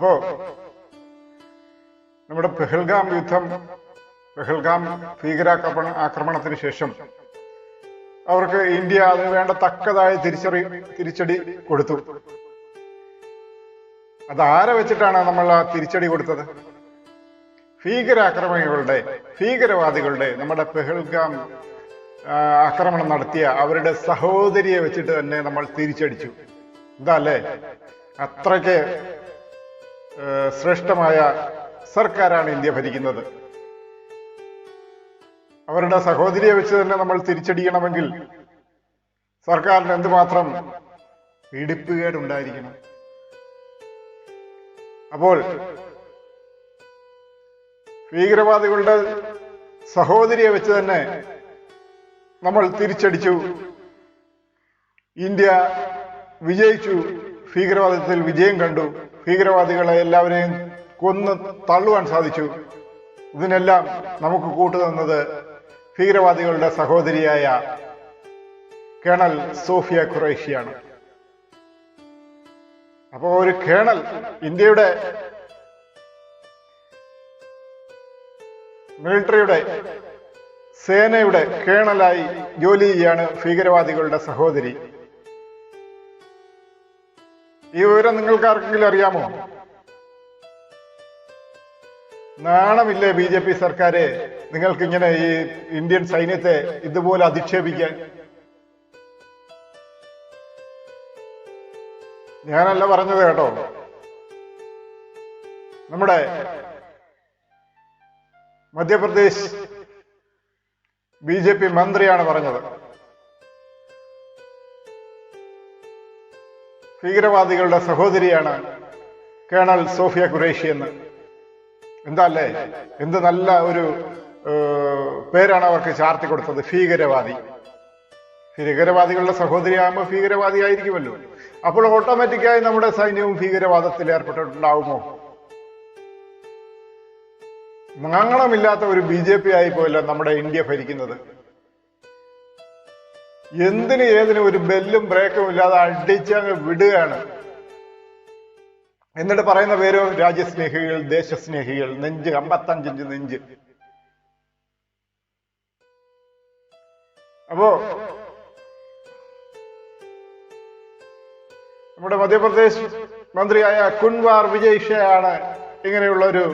അപ്പോ നമ്മുടെ പെഹൽഗാം യുദ്ധം പെഹൽഗാം ഭീകരാക്രമണ ആക്രമണത്തിന് ശേഷം അവർക്ക് ഇന്ത്യ അതിന് വേണ്ട തക്കതായ തിരിച്ചറി തിരിച്ചടി കൊടുത്തു. അത് ആരെ വെച്ചിട്ടാണ് നമ്മൾ ആ തിരിച്ചടി കൊടുത്തത്? ഭീകരാക്രമണികളുടെ ഭീകരവാദികളുടെ നമ്മുടെ പെഹൽഗാം ആക്രമണം നടത്തിയ അവരുടെ സഹോദരിയെ വെച്ചിട്ട് തന്നെ നമ്മൾ തിരിച്ചടിച്ചു. എന്താ അല്ലേ അത്രയ്ക്ക് ശ്രേഷ്ഠമായ സർക്കാരാണ് ഇന്ത്യ ഭരിക്കുന്നത്. അവരുടെ സഹോദരിയെ വെച്ച് തന്നെ നമ്മൾ തിരിച്ചടിയണമെങ്കിൽ സർക്കാരിന് എന്തുമാത്രം ഇടിപ്പുകേടുണ്ടായിരിക്കണം അപ്പോൾ ഭീകരവാദികളുടെ സഹോദരിയെ വെച്ച് തന്നെ നമ്മൾ തിരിച്ചടിച്ചു. ഇന്ത്യ വിജയിച്ചു. ഭീകരവാദത്തിൽ വിജയം കണ്ടു. ഭീകരവാദികളെ എല്ലാവരെയും കൊന്ന് തള്ളുവാൻ സാധിച്ചു. ഇതിനെല്ലാം നമുക്ക് കൂട്ടുതന്നത് ഭീകരവാദികളുടെ സഹോദരിയായ കേണൽ സോഫിയ ഖുറേഷിയാണ്. അപ്പോ ഒരു കേണൽ ഇന്ത്യയുടെ മിലിറ്ററിയുടെ സേനയുടെ കേണലായി ജോലി ചെയ്യാണ് ഭീകരവാദികളുടെ സഹോദരി. ഈ വിവരം നിങ്ങൾക്ക് ആർക്കെങ്കിലും അറിയാമോ? നാണമില്ലേ ബി ജെ പി സർക്കാരെ നിങ്ങൾക്ക് ഇങ്ങനെ ഈ ഇന്ത്യൻ സൈന്യത്തെ ഇതുപോലെ അധിക്ഷേപിക്കാൻ? ഞാനല്ല പറഞ്ഞത് കേട്ടോ. നമ്മുടെ മധ്യപ്രദേശ് ബി ജെ പി മന്ത്രിയാണ് പറഞ്ഞത്. ഭീകരവാദികളുടെ സഹോദരിയാണ് കേണൽ സോഫിയ ഖുറേഷി എന്ന്. എന്താ അല്ലേ എന്ത് നല്ല ഒരു പേരാണ് അവർക്ക് ചാർത്തി കൊടുത്തത് ഭീകരവാദി. ഭീകരവാദികളുടെ സഹോദരിയാകുമ്പോൾ ഭീകരവാദി ആയിരിക്കുമല്ലോ അപ്പോൾ ഓട്ടോമാറ്റിക്കായി നമ്മുടെ സൈന്യവും ഭീകരവാദത്തിൽ ഏർപ്പെട്ടിട്ടുണ്ടാവുമോ? നാണമില്ലാത്ത ഒരു ബി ജെ പി ആയി പോയല്ലോ നമ്മുടെ ഇന്ത്യ ഭരിക്കുന്നത്. എന്തിന് ഏതിനും ഒരു ബെല്ലും ബ്രേക്കും ഇല്ലാതെ അടിച്ചങ്ങ് വിടുകയാണ്. എന്നിട്ട് പറയുന്ന പേരോ രാജ്യസ്നേഹികൾ ദേശസ്നേഹികൾ നെഞ്ച് അമ്പത്തഞ്ചിഞ്ച് നെഞ്ച്. അപ്പോ നമ്മുടെ മധ്യപ്രദേശ് മന്ത്രിയായ കുൻവാർ വിജയ് ഷയാണ് ഇങ്ങനെയുള്ള ഒരു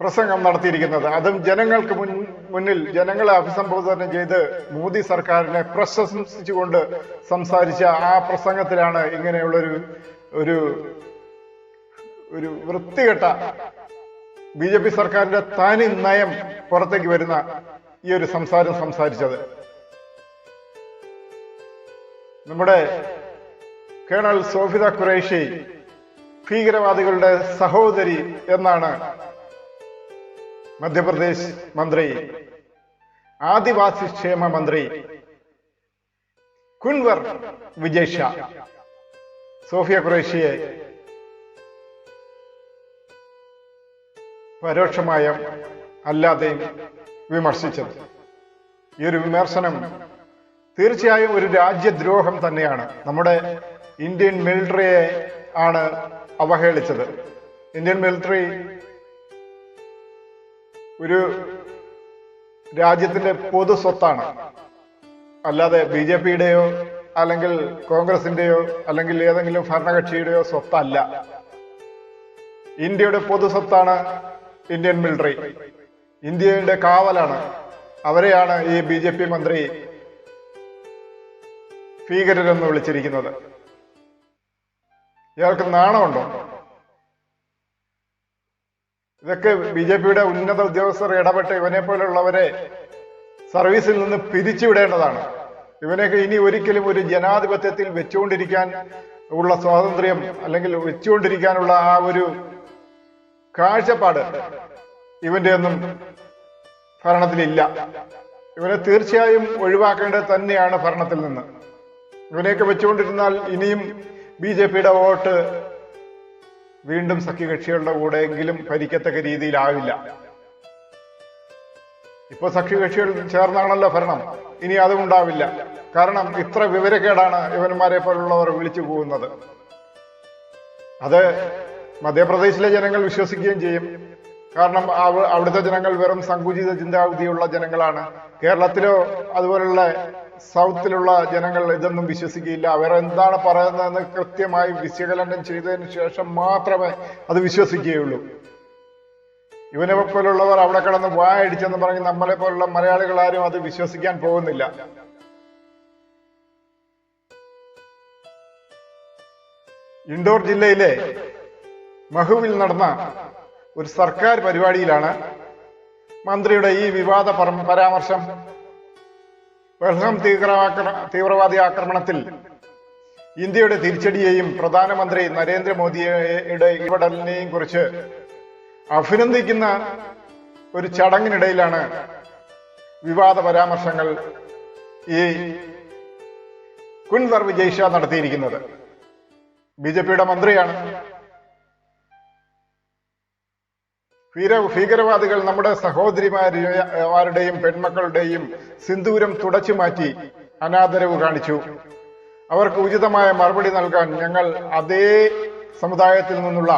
പ്രസംഗം നടത്തിയിരിക്കുന്നത്. അതും ജനങ്ങൾക്ക് മുൻ മുന്നിൽ ജനങ്ങളെ അഭിസംബോധന ചെയ്ത് മോദി സർക്കാരിനെ പ്രശംസിച്ചുകൊണ്ട് സംസാരിച്ച ആ പ്രസംഗത്തിലാണ് ഇങ്ങനെയുള്ളൊരു ഒരു ഒരു വൃത്തികെട്ട ബി ജെ പി സർക്കാരിന്റെ തനി നയം പുറത്തേക്ക് വരുന്ന ഈ ഒരു സംസാരം സംസാരിച്ചത്. നമ്മുടെ കേണൽ സോഫിത ഖുറൈഷി ഭീകരവാദികളുടെ സഹോദരി എന്നാണ് മധ്യപ്രദേശ് മന്ത്രി ആദിവാസി ക്ഷേമ മന്ത്രി കുൻവർ വിജയ് ഷാ സോഫിയ ഖുറേഷിയെ പരോക്ഷമായും അല്ലാതെയും വിമർശിച്ചത്. ഈ ഒരു വിമർശനം തീർച്ചയായും ഒരു രാജ്യദ്രോഹം തന്നെയാണ്. നമ്മുടെ ഇന്ത്യൻ മിലിറ്ററിയെ ആണ് അവഹേളിച്ചത്. ഇന്ത്യൻ മിലിറ്ററി ഒരു രാജ്യത്തിന്റെ പൊതു സ്വത്താണ്. അല്ലാതെ ബി ജെ പിയുടെയോ അല്ലെങ്കിൽ കോൺഗ്രസിന്റെയോ അല്ലെങ്കിൽ ഏതെങ്കിലും ഭരണകക്ഷിയുടെയോ സ്വത്തല്ല. ഇന്ത്യയുടെ പൊതു സ്വത്താണ് ഇന്ത്യൻ മിലിറ്ററി. ഇന്ത്യയുടെ കാവലാണ്. അവരെയാണ് ഈ ബി ജെ പി മന്ത്രി ഭീകരരെന്ന് വിളിച്ചിരിക്കുന്നത്. ഇയാൾക്ക് നാണമുണ്ടോ? ഇതൊക്കെ ബി ജെ പിയുടെ ഉന്നത ഉദ്യോഗസ്ഥർ ഇടപെട്ട് ഇവനെ പോലുള്ളവരെ സർവീസിൽ നിന്ന് പിരിച്ചുവിടേണ്ടതാണ്. ഇവനെയൊക്കെ ഇനി ഒരിക്കലും ഒരു ജനാധിപത്യത്തിൽ വെച്ചുകൊണ്ടിരിക്കാൻ ഉള്ള സ്വാതന്ത്ര്യം അല്ലെങ്കിൽ വെച്ചുകൊണ്ടിരിക്കാനുള്ള ആ ഒരു കാഴ്ചപ്പാട് ഇവന്റെ ഒന്നും ഭരണത്തിലില്ല. ഇവനെ തീർച്ചയായും ഒഴിവാക്കേണ്ടത് തന്നെയാണ് ഭരണത്തിൽ നിന്ന്. ഇവനെയൊക്കെ വെച്ചുകൊണ്ടിരുന്നാൽ ഇനിയും ബി ജെ പിയുടെ വോട്ട് വീണ്ടും സഖ്യകക്ഷികളുടെ കൂടെയെങ്കിലും ഭരിക്കത്തക്ക രീതിയിലാവില്ല. ഇപ്പൊ സഖ്യകക്ഷികൾ ചേർന്നാണല്ലോ ഭരണം. ഇനി അതും ഉണ്ടാവില്ല കാരണം ഇത്ര വിവരക്കേടാണ് ഇവന്മാരെ പോലുള്ളവർ വിളിച്ചു പോകുന്നത് അത് മധ്യപ്രദേശിലെ ജനങ്ങൾ വിശ്വസിക്കുകയും ചെയ്യും. കാരണം അവ- അവിടുത്തെ ജനങ്ങൾ വെറും സങ്കുചിത ചിന്താഗതിയുള്ള ജനങ്ങളാണ്. കേരളത്തിലോ അതുപോലുള്ള സൗത്തിലുള്ള ജനങ്ങൾ ഇതൊന്നും വിശ്വസിക്കുകയില്ല. അവർ എന്താണ് പറയുന്നതെന്ന് കൃത്യമായി വിശകലനം ചെയ്തതിന് ശേഷം മാത്രമേ അത് വിശ്വസിക്കുകയുള്ളൂ. ഇവനെ പോലുള്ളവർ അവിടെ കിടന്ന് വായടിച്ചെന്ന് പറഞ്ഞ് നമ്മളെ പോലുള്ള മലയാളികൾ ആരും അത് വിശ്വസിക്കാൻ പോകുന്നില്ല. ഇൻഡോർ ജില്ലയിലെ മഹുവിൽ നടന്ന ഒരു സർക്കാർ പരിപാടിയിലാണ് മന്ത്രിയുടെ ഈ വിവാദ പരാമർശം തീവ്രവാക്ര- തീവ്രവാദി ആക്രമണത്തിൽ ഇന്ത്യയുടെ തിരിച്ചടിയെയും പ്രധാനമന്ത്രി നരേന്ദ്രമോദിയുടെ ഇടപെടലിനെയും കുറിച്ച് അഭിനന്ദിക്കുന്ന ഒരു ചടങ്ങിനിടയിലാണ് വിവാദ പരാമർശങ്ങൾ ഈ കുൻവർ വിജയ് ഷാ നടത്തിയിരിക്കുന്നത്. ബി ജെ പിയുടെ മന്ത്രിയാണ്. ഭീര ഭീകരവാദികൾ നമ്മുടെ സഹോദരിമാരുടെയും പെൺമക്കളുടെയും സിന്ദൂരം തുടച്ചു മാറ്റി അനാദരവ് കാണിച്ചു. അവർക്ക് ഉചിതമായ മറുപടി നൽകാൻ ഞങ്ങൾ അതേ സമുദായത്തിൽ നിന്നുള്ള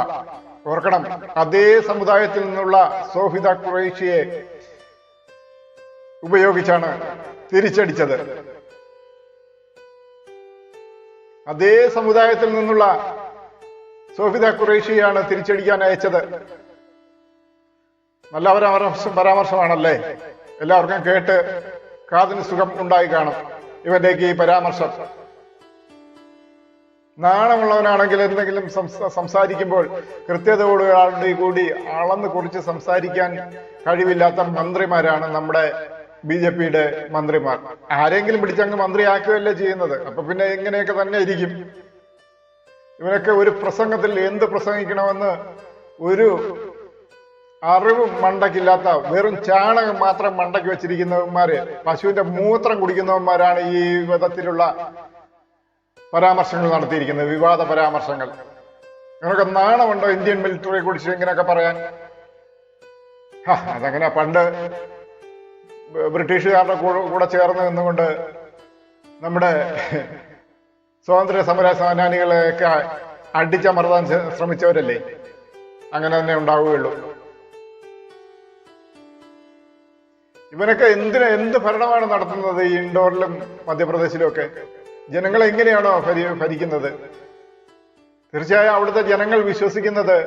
ഓർക്കണം അതേ സമുദായത്തിൽ നിന്നുള്ള സോഫിത ഖുറൈഷിയെ ഉപയോഗിച്ചാണ് തിരിച്ചടിച്ചത്. അതേ സമുദായത്തിൽ നിന്നുള്ള സോഫിത ഖുറൈഷിയാണ് തിരിച്ചടിക്കാൻ അയച്ചത്. നല്ല പരാമർശം പരാമർശമാണല്ലേ? എല്ലാവർക്കും കേട്ട് കാതിന് സുഖം ഉണ്ടായി കാണും. ഇവന്റേക്ക് ഈ പരാമർശം. നാണമുള്ളവനാണെങ്കിൽ എന്തെങ്കിലും സംസാരിക്കുമ്പോൾ കൃത്യതയോടുകൂടി കൂടി അളന്ന് കുറിച്ച് സംസാരിക്കാൻ കഴിവില്ലാത്ത മന്ത്രിമാരാണ് നമ്മുടെ ബി ജെ പിയുടെ മന്ത്രിമാർ. ആരെങ്കിലും പിടിച്ചങ്ങ് മന്ത്രിയാക്കുകയല്ലേ ചെയ്യുന്നത്? അപ്പൊ പിന്നെ ഇങ്ങനെയൊക്കെ തന്നെ ഇരിക്കും? ഇവനൊക്കെ ഒരു പ്രസംഗത്തിൽ എന്ത് പ്രസംഗിക്കണമെന്ന് ഒരു അറിവ് മണ്ടക്കില്ലാത്ത വെറും ചാണകം മാത്രം മണ്ടക്കി വെച്ചിരിക്കുന്നവന്മാര് പശുവിന്റെ മൂത്രം കുടിക്കുന്നവന്മാരാണ് ഈ വിധത്തിലുള്ള പരാമർശങ്ങൾ നടത്തിയിരിക്കുന്നത് വിവാദ പരാമർശങ്ങൾ. നിങ്ങൾക്ക് നാണമുണ്ടോ ഇന്ത്യൻ മിലിറ്ററിയെ കുറിച്ച് ഇങ്ങനെയൊക്കെ പറയാൻ? അതങ്ങനെ. പണ്ട് ബ്രിട്ടീഷുകാരുടെ കൂടെ ചേർന്ന് നിന്നുകൊണ്ട് നമ്മുടെ സ്വാതന്ത്ര്യ സമര സേനാനികളെയൊക്കെ അടിച്ചമർത്താൻ ശ്രമിച്ചവരല്ലേ? അങ്ങനെ തന്നെ ഉണ്ടാവുകയുള്ളൂ. ഇവനൊക്കെ എന്തിന് എന്ത് ഭരണമാണ് നടത്തുന്നത് ഇൻഡോറിലും മധ്യപ്രദേശിലും ഒക്കെ ജനങ്ങളെ എങ്ങനെയാണോ ഭരി ഭരിക്കുന്നത്? തീർച്ചയായും അവിടുത്തെ ജനങ്ങൾ വിശ്വസിക്കുന്നത്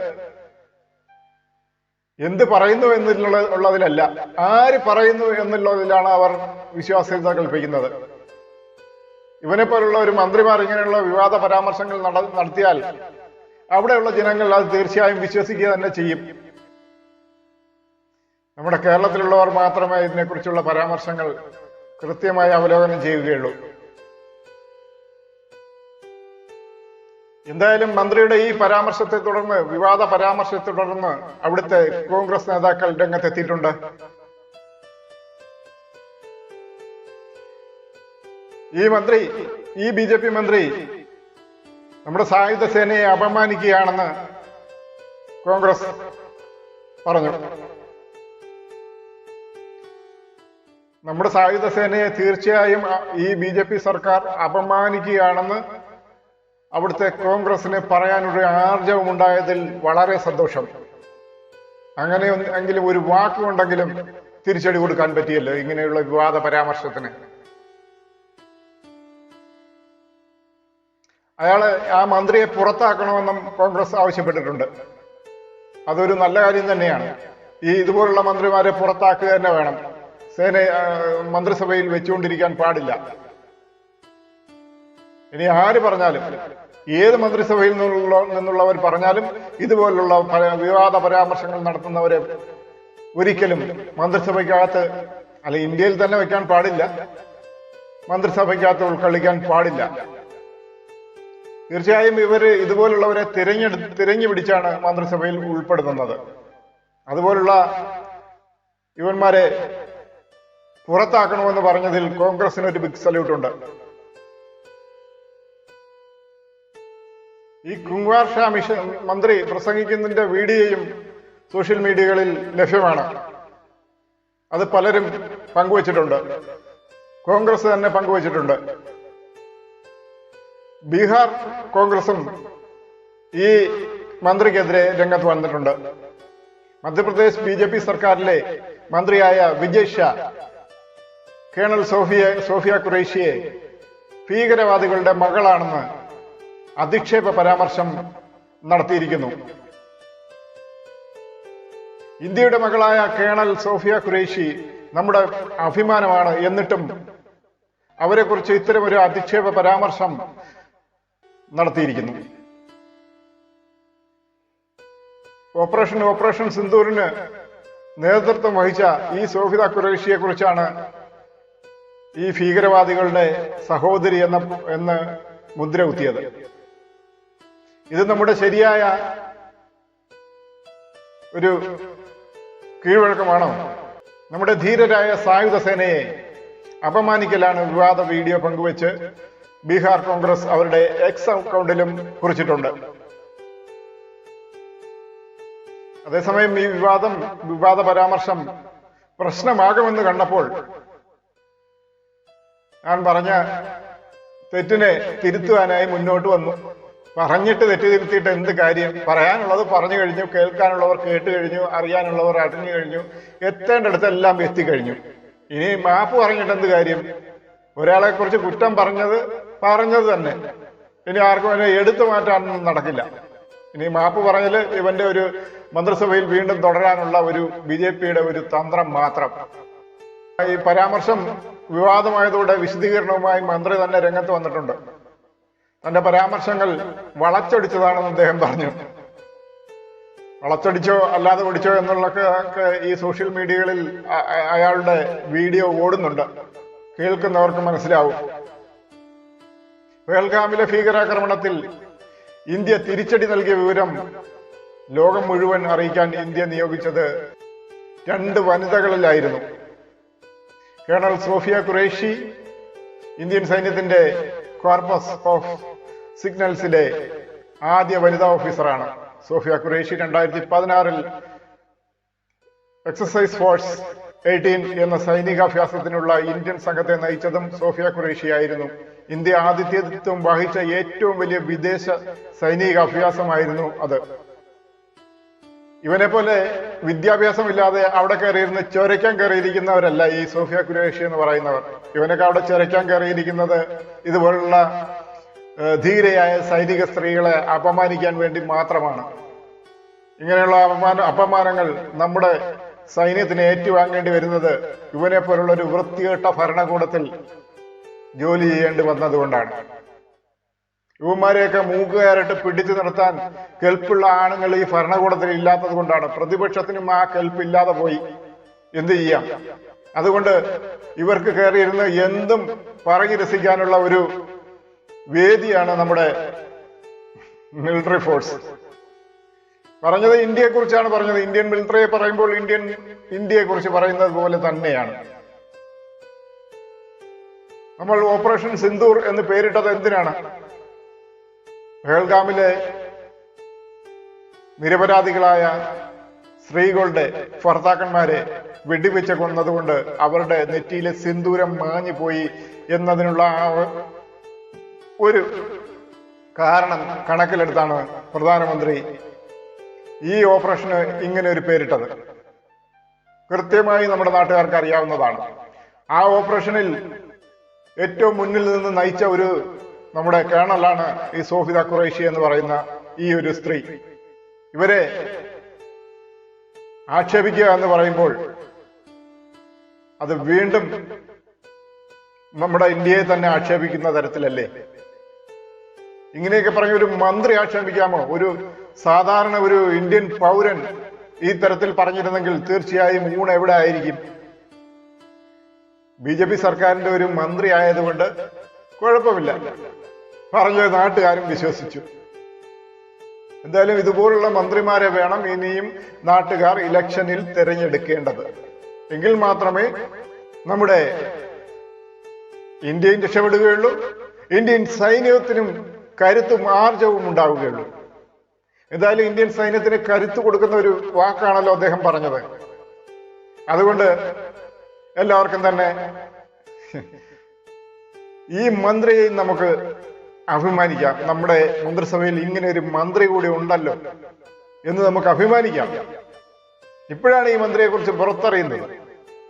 എന്ത് പറയുന്നു എന്നുള്ള ഉള്ളതിലല്ല. ആര് പറയുന്നു എന്നുള്ളതിലാണ് അവർ വിശ്വാസ്യത കൽപ്പിക്കുന്നത്. ഇവനെ പോലുള്ള ഒരു മന്ത്രിമാർ ഇങ്ങനെയുള്ള വിവാദ പരാമർശങ്ങൾ നടത്തിയാൽ അവിടെയുള്ള ജനങ്ങൾ അത് തീർച്ചയായും വിശ്വസിക്കുക തന്നെ ചെയ്യും. നമ്മുടെ കേരളത്തിലുള്ളവർ മാത്രമേ ഇതിനെക്കുറിച്ചുള്ള പരാമർശങ്ങൾ കൃത്യമായി അവലോകനം ചെയ്യുകയുള്ളൂ. എന്തായാലും മന്ത്രിയുടെ ഈ പരാമർശത്തെ തുടർന്ന് വിവാദ പരാമർശത്തെ തുടർന്ന് അവിടുത്തെ കോൺഗ്രസ് നേതാക്കൾ രംഗത്തെത്തിയിട്ടുണ്ട്. ഈ മന്ത്രി ഈ ബി ജെ പി മന്ത്രി നമ്മുടെ സായുധ സേനയെ അപമാനിക്കുകയാണെന്ന് കോൺഗ്രസ് പറഞ്ഞു. നമ്മുടെ സായുധ സേനയെ തീർച്ചയായും ഈ ബി ജെ പി സർക്കാർ അപമാനിക്കുകയാണെന്ന് അവിടുത്തെ കോൺഗ്രസിന് പറയാനൊരു ആർജവം ഉണ്ടായതിൽ വളരെ സന്തോഷം. അങ്ങനെ എങ്കിലും ഒരു വാക്കുണ്ടെങ്കിലും തിരിച്ചടി കൊടുക്കാൻ പറ്റിയല്ലോ ഇങ്ങനെയുള്ള വിവാദ പരാമർശത്തിന്. അയാൾ ആ മന്ത്രിയെ പുറത്താക്കണമെന്നും കോൺഗ്രസ് ആവശ്യപ്പെട്ടിട്ടുണ്ട്. അതൊരു നല്ല കാര്യം തന്നെയാണ്. ഈ ഇതുപോലുള്ള മന്ത്രിമാരെ പുറത്താക്കുക തന്നെ വേണം. സേന മന്ത്രിസഭയിൽ വെച്ചുകൊണ്ടിരിക്കാൻ പാടില്ല. ഇനി ആര് പറഞ്ഞാലും ഏത് മന്ത്രിസഭയിൽ നിന്നുള്ള നിന്നുള്ളവർ പറഞ്ഞാലും ഇതുപോലുള്ള വിവാദ പരാമർശങ്ങൾ നടത്തുന്നവരെ ഒരിക്കലും മന്ത്രിസഭയ്ക്കകത്ത് അല്ല ഇന്ത്യയിൽ തന്നെ വെക്കാൻ പാടില്ല. മന്ത്രിസഭയ്ക്കകത്ത് ഉൾക്കൊള്ളിക്കാൻ പാടില്ല. തീർച്ചയായും ഇവർ ഇതുപോലുള്ളവരെ തിരഞ്ഞെടു തിരഞ്ഞു പിടിച്ചാണ് മന്ത്രിസഭയിൽ ഉൾപ്പെടുത്തുന്നത് അതുപോലുള്ള ഇവന്മാരെ പുറത്താക്കണമെന്ന് പറഞ്ഞതിൽ കോൺഗ്രസിന് ഒരു ബിഗ് സല്യൂട്ട് ഉണ്ട്. ഈ ഷാ മിഷൻ മന്ത്രി പ്രസംഗിക്കുന്നതിന്റെ വീഡിയോയും സോഷ്യൽ മീഡിയകളിൽ ലഭ്യമാണ്. അത് പലരും പങ്കുവച്ചിട്ടുണ്ട്. കോൺഗ്രസ് തന്നെ പങ്കുവച്ചിട്ടുണ്ട്. ബീഹാർ കോൺഗ്രസും ഈ മന്ത്രിക്കെതിരെ രംഗത്ത് വന്നിട്ടുണ്ട്. മധ്യപ്രദേശ് ബി സർക്കാരിലെ മന്ത്രിയായ Vijay Shah colonel Sophia Sophia ഖുറേഷിയെ ഭീകരവാദികളുടെ മകളാണെന്ന് അധിക്ഷേപ പരാമർശം നടത്തിയിരിക്കുന്നു. ഇന്ത്യയുടെ മകളായ കേണൽ സോഫിയ ഖുറേഷി നമ്മുടെ അഭിമാനമാണ് എന്നിട്ടും അവരെക്കുറിച്ച് ഇത്തരമൊരു അധിക്ഷേപ പരാമർശം നടത്തിയിരിക്കുന്നു. ഓപ്പറേഷൻ ഓപ്പറേഷൻ സിന്ദൂരിന് നേതൃത്വം വഹിച്ച ഈ സോഫിത ഖുറേഷിയെ കുറിച്ചാണ് ഈ ഭീകരവാദികളുടെ സഹോദരി എന്ന എന്ന് മുദ്ര കുത്തിയത്. ഇത് നമ്മുടെ ശരിയായ ഒരു കീഴ്വഴക്കമാണോ? നമ്മുടെ ധീരരായ സായുധ സേനയെ അപമാനിക്കലാണ് വിവാദ വീഡിയോ പങ്കുവെച്ച് ബീഹാർ കോൺഗ്രസ് അവരുടെ എക്സ് അക്കൗണ്ടിലും കുറിച്ചിട്ടുണ്ട്. അതേസമയം ഈ വിവാദം വിവാദ പരാമർശം പ്രശ്നമാകുമെന്ന് കണ്ടപ്പോൾ ഞാൻ പറഞ്ഞ തെറ്റിനെ തിരുത്തുവാനായി മുന്നോട്ട് വന്നു. പറഞ്ഞിട്ട് തെറ്റ് തിരുത്തിയിട്ട് എന്ത് കാര്യം? പറയാനുള്ളത് പറഞ്ഞു കഴിഞ്ഞു കേൾക്കാനുള്ളവർ കേട്ട് കഴിഞ്ഞു അറിയാനുള്ളവർ അറിഞ്ഞു കഴിഞ്ഞു എത്തേണ്ടടുത്തെല്ലാം എത്തിക്കഴിഞ്ഞു ഇനി മാപ്പ് പറഞ്ഞിട്ട് എന്ത് കാര്യം? ഒരാളെ കുറിച്ച് കുറ്റം പറഞ്ഞത് പറഞ്ഞത് തന്നെ. ഇനി ആർക്കും അതിനെ എടുത്തു മാറ്റാനൊന്നും നടക്കില്ല. ഇനി മാപ്പ് പറഞ്ഞാൽ ഇവന്റെ ഒരു മന്ത്രിസഭയിൽ വീണ്ടും തുടരാനുള്ള ഒരു ബി ജെ പിയുടെ ഒരു തന്ത്രം മാത്രം. ഈ പരാമർശം വിവാദമായതോടെ വിശദീകരണവുമായി മന്ത്രി തന്നെ രംഗത്ത് വന്നിട്ടുണ്ട്. തന്റെ പരാമർശങ്ങൾ വളച്ചൊടിച്ചതാണെന്ന് അദ്ദേഹം പറഞ്ഞു. വളച്ചൊടിച്ചോ അല്ലാതെ പൊടിച്ചോ എന്നുള്ളൊക്കെ ഈ സോഷ്യൽ മീഡിയകളിൽ അയാളുടെ വീഡിയോ ഓടുന്നുണ്ട്. കേൾക്കുന്നവർക്ക് മനസ്സിലാവും. പേൽഗാമിലെ ഭീകരാക്രമണത്തിൽ ഇന്ത്യ തിരിച്ചടി നൽകിയ വിവരം ലോകം മുഴുവൻ അറിയിക്കാൻ ഇന്ത്യ നിയോഗിച്ചത് രണ്ട് വനിതകളിലായിരുന്നു. കേണൽ സോഫിയ ഖുറേഷി ഇന്ത്യൻ സൈന്യത്തിന്റെ കോർപ്പസ് ഓഫ് സിഗ്നൽസിലെ ആദ്യ വനിതാ ഓഫീസറാണ് സോഫിയ ഖുറേഷി രണ്ടായിരത്തി പതിനാറിൽ എക്സസൈസ് ഫോഴ്സ് എയ്റ്റീൻ എന്ന സൈനികാഭ്യാസത്തിനുള്ള ഇന്ത്യൻ സംഘത്തെ നയിച്ചതും സോഫിയ ഖുറേഷി ആയിരുന്നു. ഇന്ത്യ ആതിഥ്യത്വം വഹിച്ച ഏറ്റവും വലിയ വിദേശ സൈനികാഭ്യാസമായിരുന്നു അത്. ഇവനെ പോലെ വിദ്യാഭ്യാസമില്ലാതെ അവിടെ കയറിയിരുന്ന് ചൊരയ്ക്കാൻ കയറിയിരിക്കുന്നവരല്ല ഈ സോഫിയ കുരേഷി എന്ന് പറയുന്നവർ. ഇവനൊക്കെ അവിടെ ചൊരയ്ക്കാൻ കയറിയിരിക്കുന്നത് ഇതുപോലുള്ള ധീരയായ സൈനിക സ്ത്രീകളെ അപമാനിക്കാൻ വേണ്ടി മാത്രമാണ്. ഇങ്ങനെയുള്ള അപമാന അപമാനങ്ങൾ നമ്മുടെ സൈന്യത്തിന് ഏറ്റുവാങ്ങേണ്ടി വരുന്നത് ഇവനെ പോലുള്ള ഒരു വൃത്തികെട്ട ഭരണകൂടത്തിൽ ജോലി ചെയ്യേണ്ടി വന്നതുകൊണ്ടാണ്. യുവന്മാരെയൊക്കെ മൂക്കുകയറിട്ട് പിടിച്ചു നിർത്താൻ കെൽപ്പുള്ള ആണുങ്ങൾ ഈ ഭരണകൂടത്തിൽ ഇല്ലാത്തത് കൊണ്ടാണ്. പ്രതിപക്ഷത്തിനും ആ കെൽപ്പില്ലാതെ പോയി. എന്ത് ചെയ്യാം? അതുകൊണ്ട് ഇവർക്ക് കയറിയിരുന്ന് എന്തും പറഞ്ഞു രസിക്കാനുള്ള ഒരു വേദിയാണ് നമ്മുടെ മിലിറ്ററി ഫോഴ്സ്. പറഞ്ഞത് ഇന്ത്യയെ കുറിച്ചാണ് പറഞ്ഞത്. ഇന്ത്യൻ മിലിറ്ററിയെ പറയുമ്പോൾ ഇന്ത്യൻ ഇന്ത്യയെ കുറിച്ച് പറയുന്നത് പോലെ തന്നെയാണ്. നമ്മൾ ഓപ്പറേഷൻ സിന്ദൂർ എന്ന് പേരിട്ടത് എന്തിനാണ്? പേൾഗാമിലെ നിരപരാധികളായ സ്ത്രീകളുടെ ഭർത്താക്കന്മാരെ വെടിവെച്ച് കൊന്നതുകൊണ്ട് അവരുടെ നെറ്റിയിലെ സിന്ദൂരം മാഞ്ഞു പോയി എന്നതിനുള്ള ആ ഒരു കാരണം കണക്കിലെടുത്താണ് പ്രധാനമന്ത്രി ഈ ഓപ്പറേഷന് ഇങ്ങനെ ഒരു പേരിട്ടത്. കൃത്യമായി നമ്മുടെ നാട്ടുകാർക്ക് അറിയാവുന്നതാണ്. ആ ഓപ്പറേഷനിൽ ഏറ്റവും മുന്നിൽ നിന്ന് നയിച്ച ഒരു നമ്മുടെ കേണലാണ് ഈ സോഫിത ഖുറൈഷി എന്ന് പറയുന്ന ഈ ഒരു സ്ത്രീ. ഇവരെ ആക്ഷേപിക്കുക എന്ന് പറയുമ്പോൾ അത് വീണ്ടും നമ്മുടെ ഇന്ത്യയെ തന്നെ ആക്ഷേപിക്കുന്ന തരത്തിലല്ലേ? ഇങ്ങനെയൊക്കെ പറഞ്ഞ ഒരു മന്ത്രി ആക്ഷേപിക്കാമോ? ഒരു സാധാരണ ഒരു ഇന്ത്യൻ പൗരൻ ഈ തരത്തിൽ പറഞ്ഞിരുന്നെങ്കിൽ തീർച്ചയായും ഊണ് എവിടെ ആയിരിക്കും? ബി ജെ പി സർക്കാരിന്റെ ഒരു മന്ത്രി ആയതുകൊണ്ട് കുഴപ്പമില്ല. പറഞ്ഞത് നാട്ടുകാരും വിശ്വസിച്ചു. എന്തായാലും ഇതുപോലുള്ള മന്ത്രിമാരെ വേണം ഇനിയും നാട്ടുകാർ ഇലക്ഷനിൽ തിരഞ്ഞെടുക്കേണ്ടത്. എങ്കിൽ മാത്രമേ നമ്മുടെ ഇന്ത്യയും രക്ഷപ്പെടുകയുള്ളൂ ഇന്ത്യൻ സൈന്യത്തിനും കരുത്തും ആർജവും ഉണ്ടാവുകയുള്ളൂ. എന്തായാലും ഇന്ത്യൻ സൈന്യത്തിന് കരുത്ത് കൊടുക്കുന്ന ഒരു വാക്കാണല്ലോ അദ്ദേഹം പറഞ്ഞത്. അതുകൊണ്ട് എല്ലാവർക്കും തന്നെ ഈ മന്ത്രിയെയും നമുക്ക് അഭിമാനിക്കാം. നമ്മുടെ മന്ത്രിസഭയിൽ ഇങ്ങനെ ഒരു മന്ത്രി കൂടി ഉണ്ടല്ലോ എന്ന് നമുക്ക് അഭിമാനിക്കാം. ഇപ്പോഴാണ് ഈ മന്ത്രിയെ കുറിച്ച് പുറത്തറിയുന്നത്.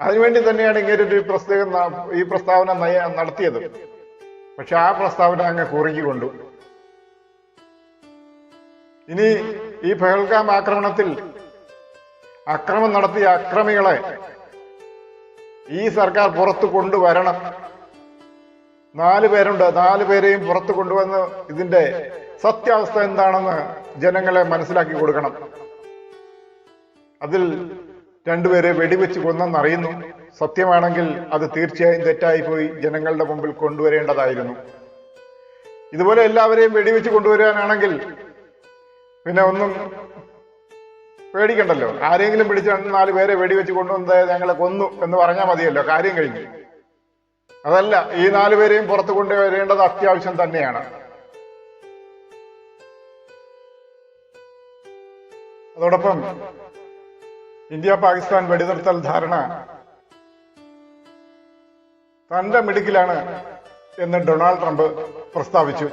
അതിനുവേണ്ടി തന്നെയാണ് ഇങ്ങനെ ഒരു പ്രസ്തേക ഈ പ്രസ്താവന നടത്തിയത്. പക്ഷെ ആ പ്രസ്താവന അങ്ങ് കുറുകിക്കൊണ്ടു. ഇനി ഈ പെഹൽഗാം ആക്രമണത്തിൽ അക്രമം നടത്തിയ അക്രമികളെ ഈ സർക്കാർ പുറത്തു കൊണ്ടുവരണം. നാല് പേരുണ്ട്. നാല് പേരെയും പുറത്തു കൊണ്ടുവന്ന് ഇതിന്റെ സത്യാവസ്ഥ എന്താണെന്ന് ജനങ്ങളെ മനസ്സിലാക്കി കൊടുക്കണം. അതിൽ രണ്ടുപേരെ വെടിവെച്ച് കൊന്നെന്നറിയുന്നു. സത്യമാണെങ്കിൽ അത് തീർച്ചയായും തെറ്റായി പോയി ജനങ്ങളുടെ മുമ്പിൽ കൊണ്ടുവരേണ്ടതായിരുന്നു. ഇതുപോലെ എല്ലാവരെയും വെടിവെച്ച് കൊണ്ടുവരാനാണെങ്കിൽ പിന്നെ ഒന്നും പേടിക്കണ്ടല്ലോ. ആരെങ്കിലും പിടിച്ച് നാല് പേരെ വെടിവെച്ച് കൊണ്ടുവന്നത് ഞങ്ങളെ കൊന്നു എന്ന് പറഞ്ഞാൽ മതിയല്ലോ. കാര്യം കഴിഞ്ഞു. അതല്ല ഈ നാലു പേരെയും പുറത്തു കൊണ്ടുവരേണ്ടത് അത്യാവശ്യം തന്നെയാണ്. അതോടൊപ്പം ഇന്ത്യ പാകിസ്ഥാൻ വെടിനിർത്തൽ ധാരണ തന്റെ മിടുക്കിലാണ് എന്ന് ഡൊണാൾഡ് ട്രംപ് പ്രസ്താവിച്ചു.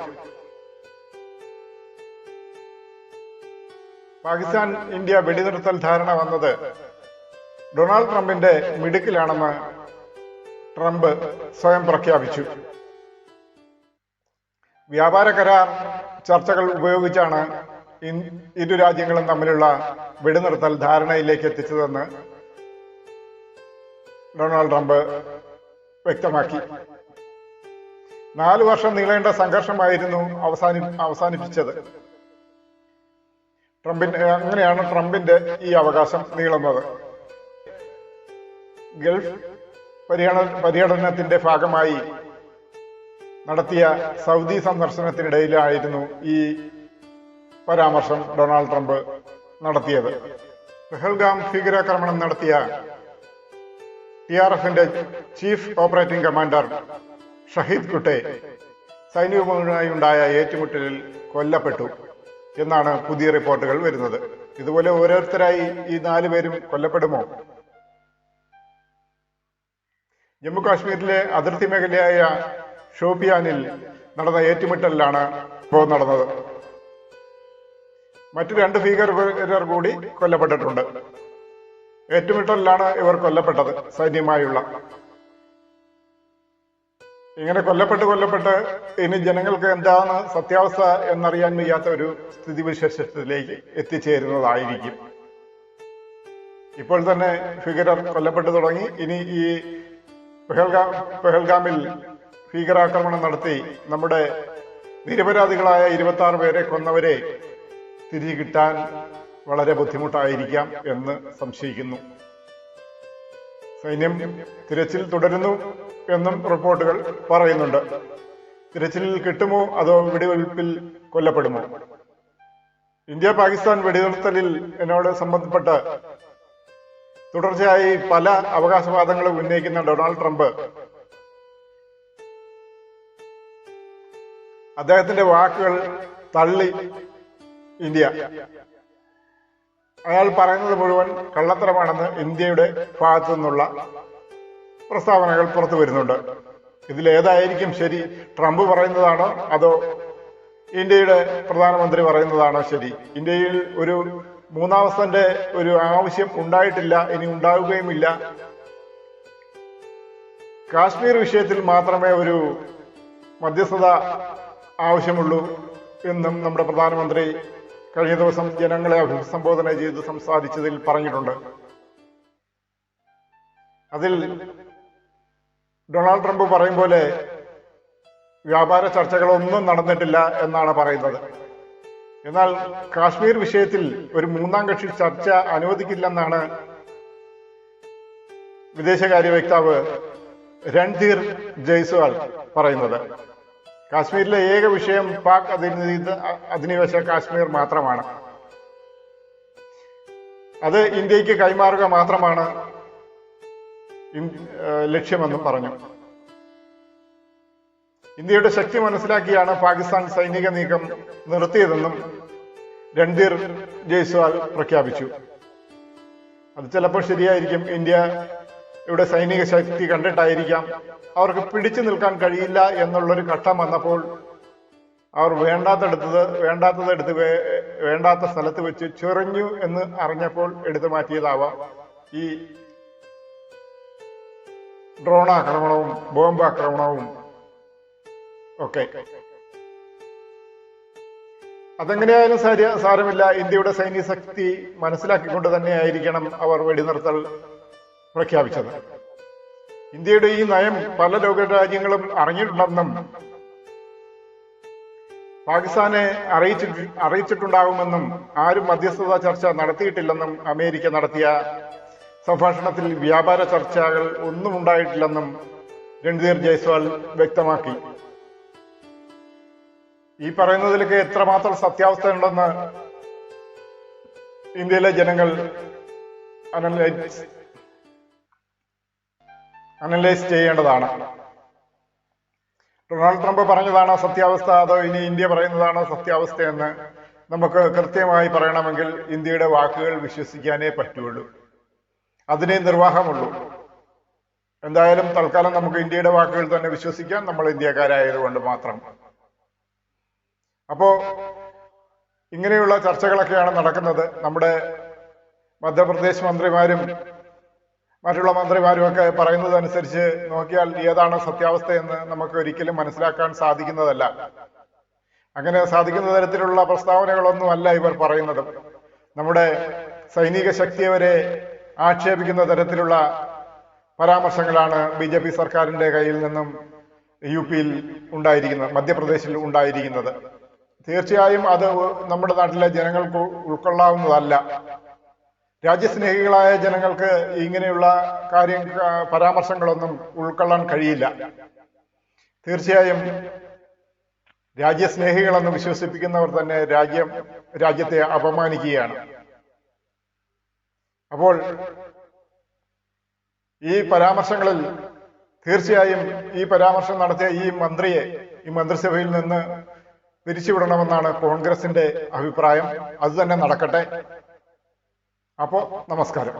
പാകിസ്ഥാൻ ഇന്ത്യ വെടിനിർത്തൽ ധാരണ വന്നത് ഡൊണാൾഡ് ട്രംപിന്റെ മിടുക്കിലാണെന്ന് ട്രംപ് സ്വയം പ്രഖ്യാപിച്ചു. വ്യാപാര കരാർ ചർച്ചകൾ ഉപയോഗിച്ചാണ് ഇരു രാജ്യങ്ങളും തമ്മിലുള്ള വെടിനിർത്തൽ ധാരണയിലേക്ക് എത്തിച്ചതെന്ന് ഡൊണാൾഡ് ട്രംപ് വ്യക്തമാക്കി. നാലു വർഷം നീളേണ്ട സംഘർഷമായിരുന്നു അവസാനി അവസാനിപ്പിച്ചത്. ട്രംപിന്റെ അങ്ങനെയാണ് ട്രംപിന്റെ ഈ അവകാശം നീളുന്നത്. ഗൾഫ് പര്യട പര്യടനത്തിന്റെ ഭാഗമായി നടത്തിയ സൗദി സന്ദർശനത്തിനിടയിലായിരുന്നു ഈ പരാമർശം ഡൊണാൾഡ് ട്രംപ് നടത്തിയത്. പെഹൽഗാം ഭീകരാക്രമണം നടത്തിയ ടി ആർ എഫിന്റെ chief operating commander Shaheed Kutte സൈനികമായി ഉണ്ടായ ഏറ്റുമുട്ടലിൽ കൊല്ലപ്പെട്ടു എന്നാണ് പുതിയ റിപ്പോർട്ടുകൾ വരുന്നത്. ഇതുപോലെ ഓരോരുത്തരായി ഈ നാലുപേരും കൊല്ലപ്പെടുമോ? ജമ്മു കാശ്മീരിലെ അതിർത്തി മേഖലയായ ഷോപ്പിയാനിൽ നടന്ന ഏറ്റുമുട്ടലിലാണ് ഇപ്പോൾ നടന്നത്. മറ്റു രണ്ട് ഭീകരർ കൂടി കൊല്ലപ്പെട്ടിട്ടുണ്ട്. ഏറ്റുമുട്ടലിലാണ് ഇവർ കൊല്ലപ്പെട്ടത് സൈന്യമായുള്ള. ഇങ്ങനെ കൊല്ലപ്പെട്ട് കൊല്ലപ്പെട്ട് ഇനി ജനങ്ങൾക്ക് എന്താണ് സത്യാവസ്ഥ എന്നറിയാൻ വയ്യാത്ത ഒരു സ്ഥിതിവിശേഷത്തിലേക്ക് എത്തിച്ചേരുന്നതായിരിക്കും. ഇപ്പോൾ തന്നെ ഭീകരർ കൊല്ലപ്പെട്ടു തുടങ്ങി. ഇനി ഈ പെഹൽഗാം പെഹൽഗാമിൽ ഭീകരാക്രമണം നടത്തി നമ്മുടെ നിരപരാധികളായ ഇരുപത്തി ആറ് പേരെ കൊന്നവരെ തിരികെ കിട്ടാൻ വളരെ ബുദ്ധിമുട്ടായിരിക്കാം എന്ന് സംശയിക്കുന്നു. സൈന്യം തിരച്ചിൽ തുടരുന്നു എന്നും റിപ്പോർട്ടുകൾ പറയുന്നുണ്ട്. തിരച്ചിലിൽ കിട്ടുമോ അതോ വെടിവെയ്പ്പിൽ കൊല്ലപ്പെടുമോ? ഇന്ത്യ പാകിസ്ഥാൻ വെടിനിർത്തലിൽ എന്നോട് സംബന്ധപ്പെട്ട് തുടർച്ചയായി പല അവകാശവാദങ്ങളും ഉന്നയിക്കുന്ന ഡൊണാൾഡ് ട്രംപ്. അദ്ദേഹത്തിന്റെ വാക്കുകൾ തള്ളി ഇന്ത്യ. അയാൾ പറയുന്നത് മുഴുവൻ കള്ളത്തരമാണെന്ന് ഇന്ത്യയുടെ ഭാഗത്തു നിന്നുള്ള പ്രസ്താവനകൾ പുറത്തു വരുന്നുണ്ട്. ഇതിലേതായിരിക്കും ശരി? ട്രംപ് പറയുന്നതാണോ? അതോ ഇന്ത്യയുടെ പ്രധാനമന്ത്രി പറയുന്നതാണോ ശരി? ഇന്ത്യയിൽ ഒരു മൂന്നാമത്തെ ഒരു ആവശ്യം ഉണ്ടായിട്ടില്ല ഇനി ഉണ്ടാവുകയുമില്ല. കാശ്മീർ വിഷയത്തിൽ മാത്രമേ ഒരു മധ്യസ്ഥത ആവശ്യമുള്ളൂ എന്നും നമ്മുടെ പ്രധാനമന്ത്രി കഴിഞ്ഞ ദിവസം ജനങ്ങളെ അഭിസംബോധന ചെയ്ത് സംസാരിച്ചതിൽ പറഞ്ഞിട്ടുണ്ട്. അതിൽ ഡൊണാൾഡ് ട്രംപ് പറയും പോലെ വ്യാപാര ചർച്ചകളൊന്നും നടന്നിട്ടില്ല എന്നാണ് പറയുന്നത്. എന്നാൽ കാശ്മീർ വിഷയത്തിൽ ഒരു മൂന്നാം കക്ഷി ചർച്ച അനുവദിക്കില്ലെന്നാണ് വിദേശകാര്യ വക്താവ് രൺധീർ ജയ്സ്വാൾ പറയുന്നത്. കാശ്മീരിലെ ഏക വിഷയം പാക് അധിനിധി അധിനിവേശ കാശ്മീർ മാത്രമാണ്. അത് ഇന്ത്യയ്ക്ക് കൈമാറുക മാത്രമാണ് ലക്ഷ്യമെന്നും പറഞ്ഞു. ഇന്ത്യയുടെ ശക്തി മനസ്സിലാക്കിയാണ് പാകിസ്ഥാൻ സൈനിക നീക്കം നിർത്തിയതെന്നും രൺധീർ ജയ്സ്വാൾ പ്രഖ്യാപിച്ചു. അത് ചിലപ്പോൾ ശരിയായിരിക്കും. ഇന്ത്യ ഇവിടെ സൈനിക ശക്തി കണ്ടിട്ടായിരിക്കാം. അവർക്ക് പിടിച്ചു നിൽക്കാൻ കഴിയില്ല എന്നുള്ളൊരു ഘട്ടം വന്നപ്പോൾ അവർ വേണ്ടാത്തടുത്തത് വേണ്ടാത്തത് എടുത്ത് വേ- വേണ്ടാത്ത സ്ഥലത്ത് വെച്ച് ചൊറിഞ്ഞു എന്ന് അറിഞ്ഞപ്പോൾ എടുത്തു മാറ്റിയതാവാം ഈ ഡ്രോൺ ആക്രമണവും ബോംബ് ആക്രമണവും ഒക്കെ അതെങ്ങനെയായാലും സാരി സാരമില്ല. ഇന്ത്യയുടെ സൈനിക ശക്തി മനസ്സിലാക്കിക്കൊണ്ട് തന്നെയായിരിക്കണം അവർ വെടിനിർത്തൽ പ്രഖ്യാപിച്ചത്. ഇന്ത്യയുടെ ഈ നയം പല ലോക രാജ്യങ്ങളും അറിഞ്ഞിട്ടുണ്ടെന്നും പാകിസ്ഥാനെ അറിയിച്ചിട്ട് അറിയിച്ചിട്ടുണ്ടാകുമെന്നും ആരും മധ്യസ്ഥത ചർച്ച നടത്തിയിട്ടില്ലെന്നും അമേരിക്ക നടത്തിയ സംഭാഷണത്തിൽ വ്യാപാര ചർച്ചകൾ ഒന്നും ഉണ്ടായിട്ടില്ലെന്നും രൺധീർ ജയ്സ്വാൾ വ്യക്തമാക്കി. ഈ പറയുന്നതിലൊക്കെ എത്രമാത്രം സത്യാവസ്ഥ ഉണ്ടെന്ന് ഇന്ത്യയിലെ ജനങ്ങൾ അനലൈസ് അനലൈസ് ചെയ്യേണ്ടതാണ്. ഡൊണാൾഡ് ട്രംപ് പറഞ്ഞതാണോ സത്യാവസ്ഥ? അതോ ഇനി ഇന്ത്യ പറയുന്നതാണോ സത്യാവസ്ഥ എന്ന് നമുക്ക് കൃത്യമായി പറയണമെങ്കിൽ ഇന്ത്യയുടെ വാക്കുകൾ വിശ്വസിക്കാനേ പറ്റുള്ളൂ. അതിനെ നിർവാഹമുള്ളൂ. എന്തായാലും തൽക്കാലം നമുക്ക് ഇന്ത്യയുടെ വാക്കുകൾ തന്നെ വിശ്വസിക്കാം. നമ്മൾ ഇന്ത്യക്കാരായതുകൊണ്ട് മാത്രം. അപ്പോ ഇങ്ങനെയുള്ള ചർച്ചകളൊക്കെയാണ് നടക്കുന്നത്. നമ്മുടെ മധ്യപ്രദേശ് മന്ത്രിമാരും മറ്റുള്ള മന്ത്രിമാരും ഒക്കെ പറയുന്നത് അനുസരിച്ച് നോക്കിയാൽ ഏതാണ് സത്യാവസ്ഥ എന്ന് നമുക്ക് ഒരിക്കലും മനസ്സിലാക്കാൻ സാധിക്കുന്നതല്ല. അങ്ങനെ സാധിക്കുന്ന തരത്തിലുള്ള പ്രസ്താവനകളൊന്നുമല്ല ഇവർ പറയുന്നത്. നമ്മുടെ സൈനിക ശക്തിയെ വരെ ആക്ഷേപിക്കുന്ന തരത്തിലുള്ള പരാമർശങ്ങളാണ് ബി ജെ പി സർക്കാരിന്റെ കയ്യിൽ നിന്നും യു പിയിൽ ഉണ്ടായിരിക്കുന്നത് മധ്യപ്രദേശിൽ ഉണ്ടായിരിക്കുന്നത്. തീർച്ചയായും അത് നമ്മുടെ നാട്ടിലെ ജനങ്ങൾക്ക് ഉൾക്കൊള്ളാവുന്നതല്ല. രാജ്യസ്നേഹികളായ ജനങ്ങൾക്ക് ഇങ്ങനെയുള്ള കാര്യം പരാമർശങ്ങളൊന്നും ഉൾക്കൊള്ളാൻ കഴിയില്ല. തീർച്ചയായും രാജ്യസ്നേഹികളെന്ന് വിശ്വസിപ്പിക്കുന്നവർ തന്നെ രാജ്യം രാജ്യത്തെ അപമാനിക്കുകയാണ്. അപ്പോൾ ഈ പരാമർശങ്ങളിൽ തീർച്ചയായും ഈ പരാമർശം നടത്തിയ ഈ മന്ത്രിയെ ഈ മന്ത്രിസഭയിൽ നിന്ന് പിരിച്ചുവിടണമെന്നാണ് കോൺഗ്രസിന്റെ അഭിപ്രായം. അത് തന്നെ നടക്കട്ടെ. അപ്പോ നമസ്കാരം.